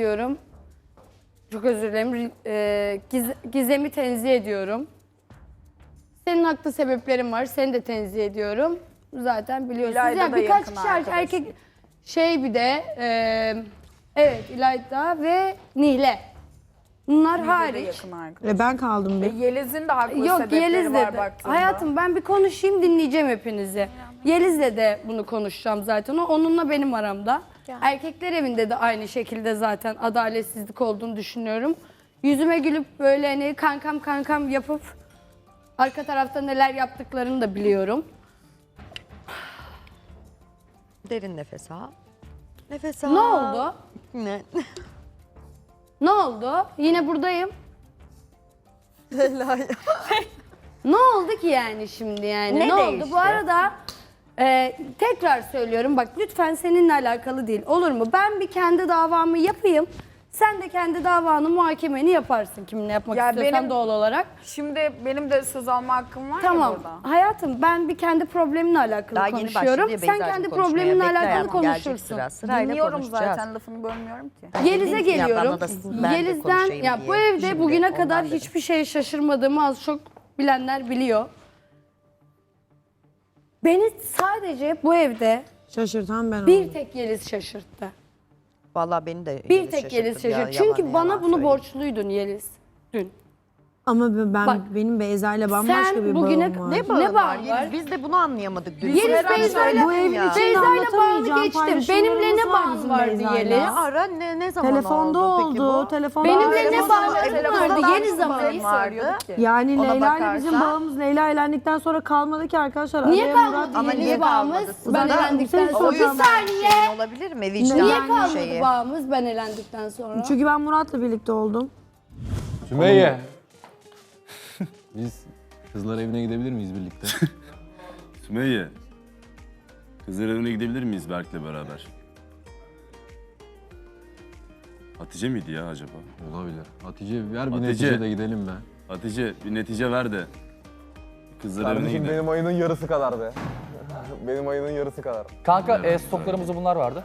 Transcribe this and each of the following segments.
diyorum. Çok özür dilerim. Ee, Giz- Gizem'i tenzih ediyorum. Senin haklı sebeplerin var. Seni de tenzih ediyorum. Zaten biliyorsunuz. İlayda Yani da birkaç yakın kişi arkadaşım. erkek şey bir de e, evet İlayda ve Nile. Bunlar hariç. E ben kaldım E, bir. Yeliz'in de haklı Yok sebepleri Yeliz'le var de. baktığında. Hayatım ben bir konuşayım dinleyeceğim hepinizi. Yeliz'le de bunu konuşacağım zaten. O onunla benim aramda. Erkekler evinde de aynı şekilde zaten adaletsizlik olduğunu düşünüyorum. Yüzüme gülüp böyle hani kankam kankam yapıp arka tarafta neler yaptıklarını da biliyorum. Derin nefes al. Nefes al. Ne oldu? Ne? Ne oldu? Yine buradayım. Ne oldu ki yani şimdi yani? Ne Ne, oldu? Bu arada e, tekrar söylüyorum bak lütfen seninle alakalı değil olur mu? Ben bir kendi davamı yapayım. Sen de kendi davanı muhakemeni yaparsın kiminle yapmak Ya istiyorsan benim- doğal olarak. Şimdi benim de söz alma hakkım var Tamam. ya burada. Hayatım ben bir kendi problemimle alakalı Daha yeni başladı konuşuyorum. ya Sen Beyza'cığım kendi konuşmaya. probleminle Bekle alakalı hayatım, gelecek konuşursun. Sıra. Sırayla Dinliyorum konuşacağız. zaten lafını bölmüyorum ki. Yeliz'e Dedim ki ya, geliyorum. bana da ben de Yeliz'den konuşayım ya diye. bu evde Şimdi, bugüne kadar ondan dedim. hiçbir şeye şaşırmadığımı az çok bilenler biliyor. Beni sadece bu evde Şaşırtan ben bir oldum. tek Yeliz şaşırttı. Vallahi beni de Bir Yeliz tek Yeliz şaşırttı ya, şaşırttı. Çünkü bana yalan bunu söyleyeyim. borçluydun Yeliz. Dün. Ama ben Bak, benim Beyza ile bambaşka sen bir bugüne- bağım var. Ne bağın Ne var? Yeliz? var? Biz de bunu anlayamadık. Dün. Yeliz Beraber Beyza'yla- Bu evin ya. içinde Beyza'yla bağını anlatamayacağım geçtim. paylaşımlarımız Benimle ne var bağın bizim vardı Beyza'yla. Yeliz? Ara ne, ne zaman Telefonda oldu, peki oldu. bu? Telefonda Benimle ne Telefonda- bağların Telefonda vardı? Yeliz çok ama. bağım Neyi vardı. söylüyorduk ki? Yani Ona Leyla ile bizim bağımız Leyla elendikten sonra kalmadı ki arkadaşlar. Niye Araya kalmadı Murat- Ama Yeliz niye bağımız? kalmadı? Ben Zaten elendikten sonra. Bir soracağım. saniye. Şeyin olabilir mi? Vicdan Niye kalmadı şeyi. bağımız ben elendikten sonra? Çünkü ben Murat'la birlikte oldum. Sümeyye. Biz kızlar evine gidebilir miyiz birlikte? Sümeyye. Kızlar evine gidebilir miyiz Berk'le beraber? Hatice miydi ya acaba? Olabilir. Hatice ver bir Hatice. netice de gidelim be. Hatice bir netice ver de. Kızlar evine Kardeşim gidelim. benim ayının yarısı kadar be. benim ayının yarısı kadar. Kanka e, stoklarımızda bunlar vardı.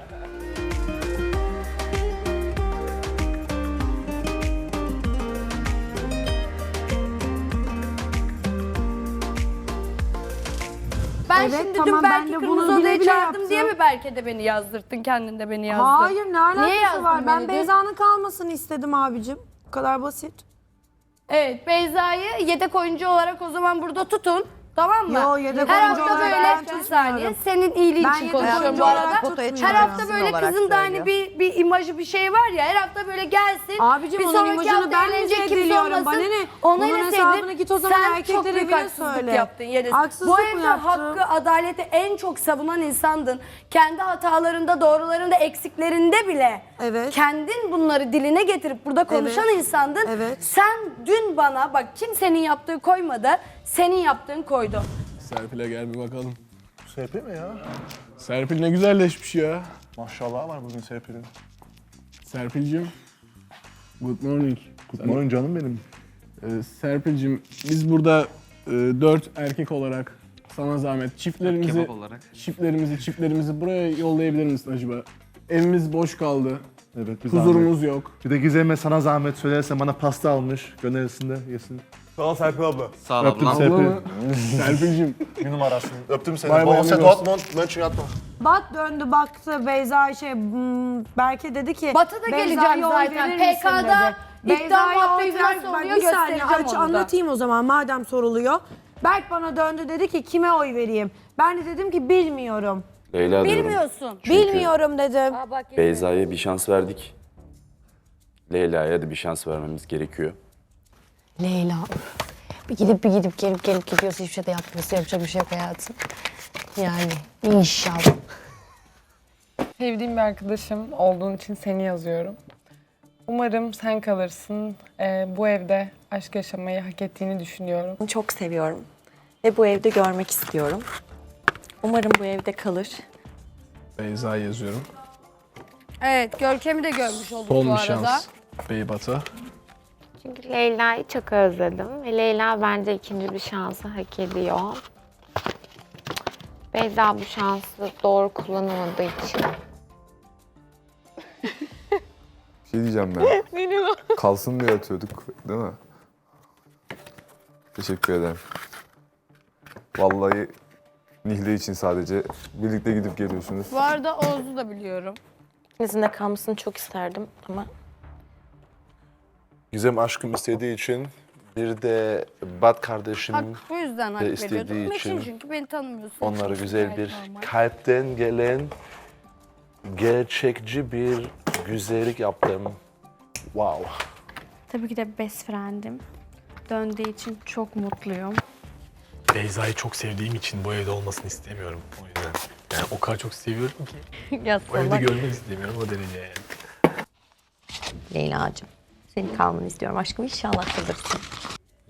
Ben Evet, şimdi tamam, dün ben belki de kırmızı bunu odaya bile bile çağırdım yaptım. diye mi belki de beni yazdırttın kendin de beni yazdın? Hayır ne alakası yazdın var? Ben de? Beyza'nın kalmasını istedim abicim. Bu kadar basit. Evet Beyza'yı yedek oyuncu olarak o zaman burada tutun. Tamam mı? Yo, yedek Her oyuncu hafta olarak böyle bir saniye senin iyiliğin Ben için yedek konuşuyorum oyuncu bu olarak arada. Her hafta böyle olarak kızın da hani söylüyor. bir, bir imajı bir şey var ya her hafta böyle gelsin. Abicim bir onun sonraki imajını hafta ben mi eğlenecek kimse olmasın. Bana ne? Ona Bunun hesabını git o zaman Sen çok erkekler büyük evine haksızlık söyle. yaptın Yeliz. Haksızlık Bu mı evde yaptım? hakkı, adaleti en çok savunan insandın. Kendi hatalarında, doğrularında, eksiklerinde bile. Evet. Kendin bunları diline getirip burada konuşan Evet. insandın. Evet. Sen dün bana bak kimsenin yaptığı koymadı, senin yaptığın koydu. Serpil'e gel bir bakalım. Serpil mi ya? Serpil ne güzelleşmiş ya. Maşallah var bugün Serpil'in. Serpil'cim. Good morning. Good morning canım benim. Ee, Serpil'cim biz burada e, dört erkek olarak sana zahmet çiftlerimizi çiftlerimizi çiftlerimizi buraya yollayabilir misin acaba? Evimiz boş kaldı. Evet bir Huzurumuz yok. Bir de Gizem'e sana zahmet söylerse bana pasta almış. Gönderirsin de yesin. Sağ ol Serpil abla. Sağ ol Öptüm ablam. Serpil. Serpil'cim Bir numarasın. Öptüm seni. Bay bay, Borussia amigos. Dortmund, Mönchengladbach. Bat döndü baktı Beyza şey hmm, belki dedi ki Batı da Beyza'ya geleceğim oy zaten. verir misin PK'da dedi. iddia muhabbeti nasıl ver- oluyor bir saniye göstereceğim aç onu da. anlatayım o zaman madem soruluyor. Berk bana döndü dedi ki kime oy vereyim? Ben de dedim ki bilmiyorum. Leyla diyorum. Bilmiyorsun. Bilmiyorum dedim. Beyza'ya bir şans verdik. Leyla'ya da bir şans vermemiz gerekiyor. Leyla. Bir gidip bir gidip gelip gelip gidiyorsa hiçbir şey de yapmıyorsa yapacak bir şey yok hayatım. Yani inşallah. Sevdiğim bir arkadaşım olduğun için seni yazıyorum. Umarım sen kalırsın. Ee, bu evde aşk yaşamayı hak ettiğini düşünüyorum. Çok seviyorum ve bu evde görmek istiyorum. Umarım bu evde kalır. Beyza yazıyorum. Evet Görkem'i de görmüş olduk Son bu arada. şans. Beybat'a. Çünkü Leyla'yı çok özledim ve Leyla bence ikinci bir şansı hak ediyor. Beyza bu şansı doğru kullanamadığı için Bir şey diyeceğim ben. Kalsın diye atıyorduk değil mi? Teşekkür ederim. Vallahi Nihle için sadece birlikte gidip geliyorsunuz. Bu arada Oğuz'u da biliyorum. İkinizin de kalmasını çok isterdim ama Gizem aşkım istediği için bir de Bat kardeşim Hak bu yüzden hak de istediği veriyordum. İçin çünkü beni tanımıyorsun. onlara güzel bir normal. kalpten gelen gerçekçi bir güzellik yaptım. Wow. Tabii ki de best friend'im. Döndüğü için çok mutluyum. Beyza'yı çok sevdiğim için bu evde olmasını istemiyorum. O yüzden. Yani o kadar çok seviyorum ki. ya Bu evde görmek istemiyorum o derece yani. Leyla'cığım senin kalmanı istiyorum aşkım inşallah kalırsın.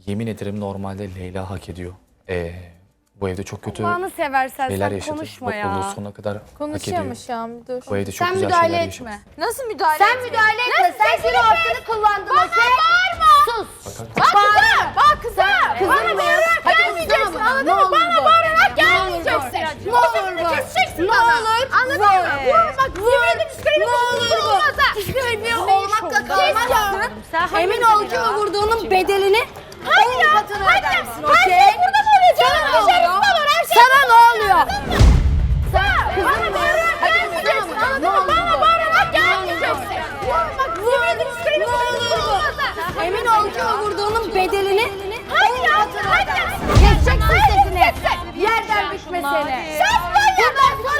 Yemin ederim normalde Leyla hak ediyor. Ee, bu evde çok kötü Allah'ını seversen şeyler sen yaşadı. konuşma Mutluluğu ya. sonuna kadar hak ediyor. Dur. Bu evde çok Sen güzel müdahale şeyler etme. yaşadı. Nasıl müdahale Sen müdahale etme. Sen senin hakkını kullandın. Baba bağırma. Sus. Bak kıza. Bak kıza. Kızım bağırarak gelmeyeceksin. Anladın mı? Bana bağırarak gelmeyeceksin. Ne olur bu. Keseceksin Ne olur. Anladın mı? Vur bak. Vur. Ne olur bu. Hiçbir olmakla kalmazsın. Emin ol ki o vurduğunun bedelini Hadi ya. Hadi. Hadi. Burada mı olacak? Sana ne oluyor? Sana ne oluyor? Sen kızım bağırarak gelmeyeceksin. Anladın mı? Bana bağırarak gelmeyeceksin. Bak seni bu. Emin ol ki o vurduğunun bedelini Hadi ya hadi. Keseceksin sesini. Yerden düşme seni. Sen Bundan sonra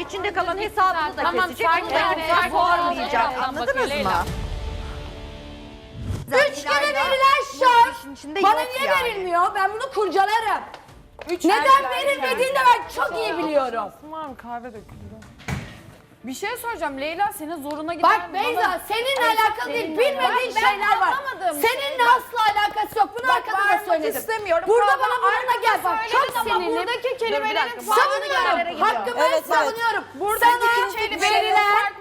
içinde kalan hesabını da Tamam, kesecek. sakin ol. sormayacak. Tamam, Anladınız mı? Üç kere verilen işin içinde bana yok niye yani. verilmiyor? Ben bunu kurcalarım. Neden verilmediğini de ben çok iyi biliyorum. Mı kahve döküldü? Bir şey soracağım. Leyla senin zoruna giden Bak Beyza seninle alakalı değil bilmediğin Ben şeyler var. Seninle asla alakası yok. Bunu arkada da bağırmak söyledim. istemiyorum. Burada bana bununla sinirim. buradaki kelimelerin Savunuyorum. Hakkımı Evet, evet. savunuyorum. Buradaki Sana verilen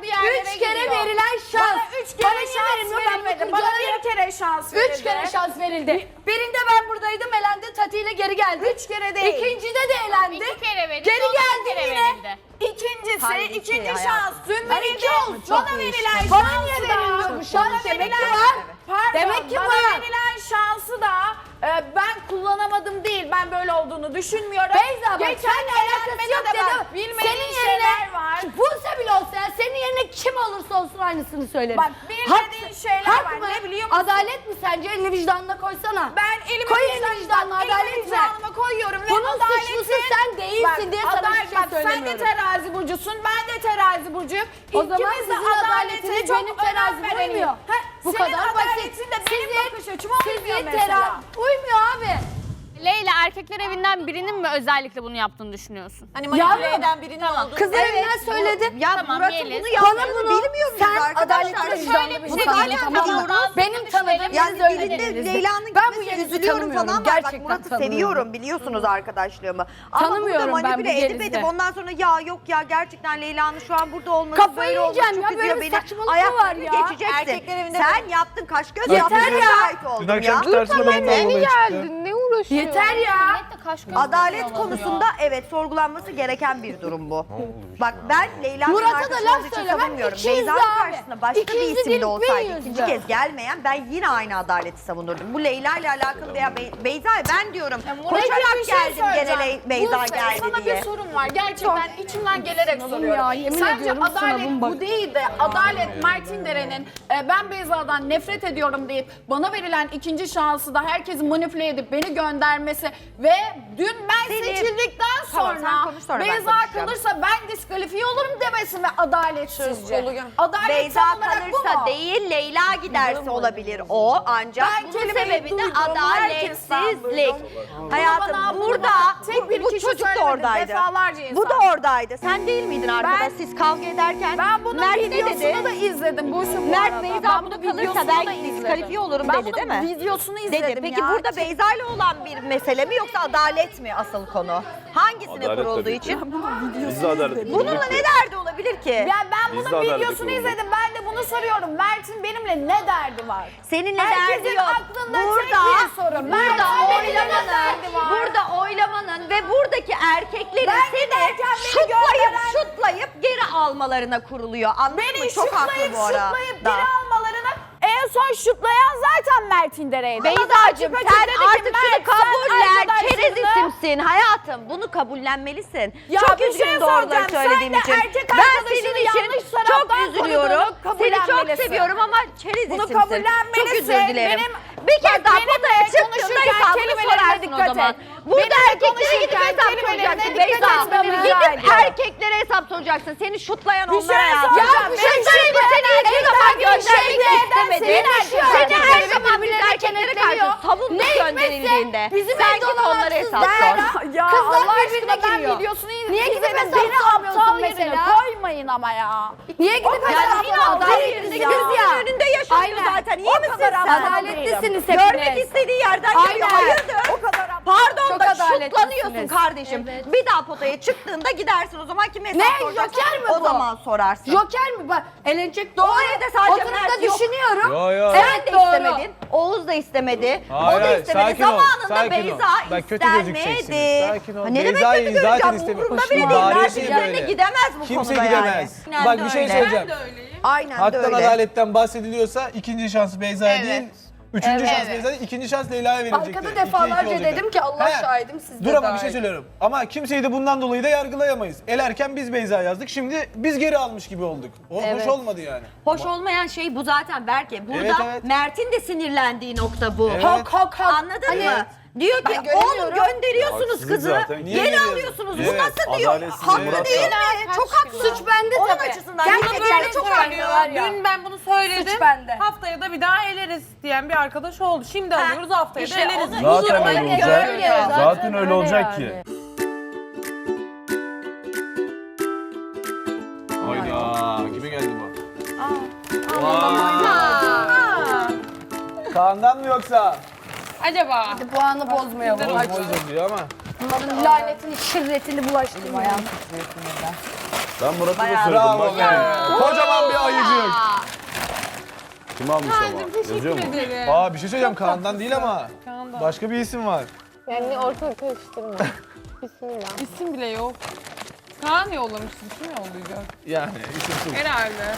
üç kere gidiyor. verilen şans. Bana üç Bana kere niye şans verilmiyor? Ben verilmedi. Bana bir kere şans verildi. Üç kere şans verildi. Birinde ben buradaydım elendi Tati ile geri geldi. Üç kere değil. İkincide de elendi. İki kere verildi, Geri geldi yine. verildi. İkincisi, Hayır, iki ikinci şans. Dün verildi. Bana verilen Bana şansı niye da- verilmiyormuş? Bana Demek ki var. Pardon, Demek ki bana var. verilen şansı da e, ben kullanamadım değil. Ben böyle olduğunu düşünmüyorum. Beyza bak Geçen seninle alakası yok dedim. Bilmediğin Senin şeyler yerine var. Buse bile olsa ya senin yerine kim olursa olsun aynısını söylerim. Bak bilmediğin şeyler var. Ne biliyor musun? Adalet mi sence? Elini vicdanına koysana. Ben elimi Koy elini vicdanına adalet vicdanıma koyuyorum ve Bunun adaleti... suçlusu sen değilsin diye sana bir şey bak, Sen de söylemiyorum. terazi burcusun, ben de terazi burcuyum. O zaman İkimiz de sizin adaletine adaletiniz çok benim önem terazim vereniz. uymuyor. Ha, Bu senin kadar basit. adaletin de benim bakış açıma uymuyor sizin mesela. tera- Uymuyor abi. Leyla erkekler evinden birinin mi özellikle bunu yaptığını düşünüyorsun? Hani manipüle eden birinin olduğunu. Kız evinden söyledi. Ya Tamam, Murat'ın Yeliz. bunu yaptığını bunu bilmiyor muyuz sen arkadaşlar? adaletli vicdanlı bir Bunu insansın, zaten tamam mı? Benim tanıdığım Yani siz öyle birinde dediniz. Leyla'nın Ben bu gitmesine Yeliz'i üzülüyorum tanımıyorum. falan var. Bak Gerçekten Murat'ı tanımıyorum. seviyorum biliyorsunuz arkadaşlığımı. Ama Tanımıyorum ben manipüle bu edip Yeliz'i. edip ondan sonra ya yok ya gerçekten Leyla'nın şu an burada olması Kafayı böyle olması yiyeceğim çok ya, üzüyor böyle beni. saçmalık mı Ayaklarını var ya? geçeceksin. Erkekler evinde Sen yaptın kaş göz Yeter yaptın. ya. Şahit Dün ya. akşamki tartışmada bundan dolayı çıktı. Ne uğraşıyor? Yeter ya. Adalet konusunda evet sorgulanması gereken bir durum bu. Bak ben Leyla'nın Murat'a da laf söylemem, savunmuyorum. ikiyüzlü Beyza'nın abi. karşısında başka bir isim değil, de olsaydı bir ikinci kez gelmeyen ben yine aynı adaleti savunurdum. Bu Leyla ile alakalı veya Bey- Beyza'ya ben diyorum koşarak geldim gene Ley- Beyza geldi sana diye. bir sorum var. Gerçekten içimden gelerek soruyorum. ya, yemin Sence ediyorum adalet sınavım bak. bu değil de Adalet Martin Deren'in e, ben Beyza'dan nefret ediyorum deyip bana verilen ikinci şansı da herkesi manipüle edip beni göndermesi ve dün ben Seni- seçildikten Tamam, sonra, sen konuş, sonra ben Beyza konuşacağım. kalırsa ben diskalifiye olurum demesi mi adaletsizce? Adalet Beyza tam olarak bu kalırsa mu? değil Leyla giderse olabilir o ancak Ben bunun kelimeyi sebebi de duydum, herkesten adaletsizlik. duydum. Hayatım bunu burada tek bir bu kişi çocuk da söylemedi, oradaydı. defalarca insan. Bu da oradaydı. Sen değil miydin arkada Ben- siz kavga ederken? Ben bunun Mert ne videosunu dedi? da izledim Buse bu Mert arada. Beyza Ben bunu bunun kalırsa videosunu da izledim. diskalifiye olurum ben dedi, değil bunun mi? videosunu izledim Dedi. Peki ya. burada Beyza ile olan bir mesele mi yoksa adalet mi asıl konu? Hangisine Adalet kurulduğu tabii. için? Biz de adalet. Bununla ne derdi olabilir ki? Ya ben Biz de bunun adalet videosunu izledim. Ben de bunu soruyorum. Mert'in benimle ne derdi var? Seninle Herkesin derdi yok. aklında tek burada, bir soru. Burada Mert'in benimle ne derdi oylamanın, var? burada oylamanın ve buradaki erkeklerin Ben seni giderken beni şutlayıp gönderen- şutlayıp geri almalarına kuruluyor. Anladın Beni mı? Çok haklı şutlayıp bu arada. şutlayıp geri almalarını en son şutlayan zaten Mert'in Dere'ydi. Beyza'cığım sen artık şunu kabullen. Çerez isimsin hayatım. Bunu kabullenmelisin. Ya çok bir şey soracağım. söylediğim Sen de için. erkek Ben senin için çok üzülüyorum. Seni çok seviyorum ama çerez Bunu isimsin. kabullenmelisin. Çok özür dilerim. Benim- bir kez daha potaya çıktığında hesabını sorarsın o dikkat zaman. et. Burada erkeklere gidip hesap soracaksın Beyza. Gidip ediyorum. Hesap soracaksın. Seni şutlayan Bir onlar şey soracağım. Ya Bir şey şutlayıp seni söyleyeyim. zaman Bir göndermek şey istemedi. Seni her zaman erkeklere kenetleniyor. karşı savunduk gönderildiğinde. bizim Sen git onlara hesap sor. Ya Allah aşkına ben videosunu izledim. Niye gidip hesap Beni sormuyorsun mesela? koymayın ama ya. Niye gidip hesap kız gözünün önünde yaşanıyor zaten. İyi misin sen? adaletlisiniz Görmek hepiniz. istediği yerden geliyor. Da şutlanıyorsun kardeşim. Evet. Bir daha potaya çıktığında gidersin o zaman kime hesap Ne? soracaksın? Joker mi O bu? zaman sorarsın. Joker mi? Bak elenecek doğru. O evde sadece Oturup da Mert yok. düşünüyorum. Yo yo. Sen Evet de doğru. istemedin. Oğuz da istemedi. Hayır, o da hayır, istemedi. sakin ol, Zamanında sakin ol. Beyza Bak, kötü istemedi. sakin ol. Ha, ne demek Beyza'yı kötü zaten göreceğim? istemiyor. Umurumda bile değil, ya yerine böyle. gidemez bu Kimse konuda gidemez. yani. Bak bir şey söyleyeceğim. Aynen de Haktan öyle. adaletten bahsediliyorsa ikinci şansı Beyza'ya Evet. değil, üçüncü Evet. şans Beyza'ya değil, ikinci şans Leyla'ya verilecekti. Arkada İki, iki defalarca dedim ki Allah He. şahidim siz Dur ama bir şey dahil. söylüyorum. Ama kimseyi de bundan dolayı da yargılayamayız. Elerken biz Beyza yazdık. Şimdi biz geri almış gibi olduk. O hoş olmadı yani. Hoş olmayan şey bu zaten Berke. Burada Evet, evet. Mert'in de sinirlendiği nokta bu. Evet. Hak hak hak. Anladın Hani mı? Diyor ki oğlum gönderiyorsunuz Haksızlık kızı. zaten. Niye Geri geliyorsun? alıyorsunuz. Bu nasıl diyor? Adaletsizlik Haklı Murat değil mi? Çok haklı. Suç bende Onun tabii. açısından Gerçekten gerçekten çok haklı. söylüyorlar ya. Dün ben bunu söyledim. Suç bende. Haftaya da bir daha eleriz diyen bir arkadaş oldu. Şimdi alıyoruz haftaya işte da eleriz. onu- Zaten öyle olacak. Zaten zaten öyle öyle olacak yani. ki. Hayda. Kime geldi bu? Kaan'dan mı yoksa? Acaba? Bu anı bozmayalım. Ay, Bozma diyor ama. Bunların lanetini, şirretini bulaştırmayalım. Ben Murat'ı da söyledim. Bak. Kocaman bir ayıcık. Kim almış ama? Yazıyor mu? ederim. Aa bir şey söyleyeceğim Kaan'dan değil ama. Kaan'dan. Başka bir isim var. Yani ortalık karıştırma. Bismillah. İsim bile yok. Kaan yollamıştı. Kim yollayacak? Yani isimsiz. Herhalde.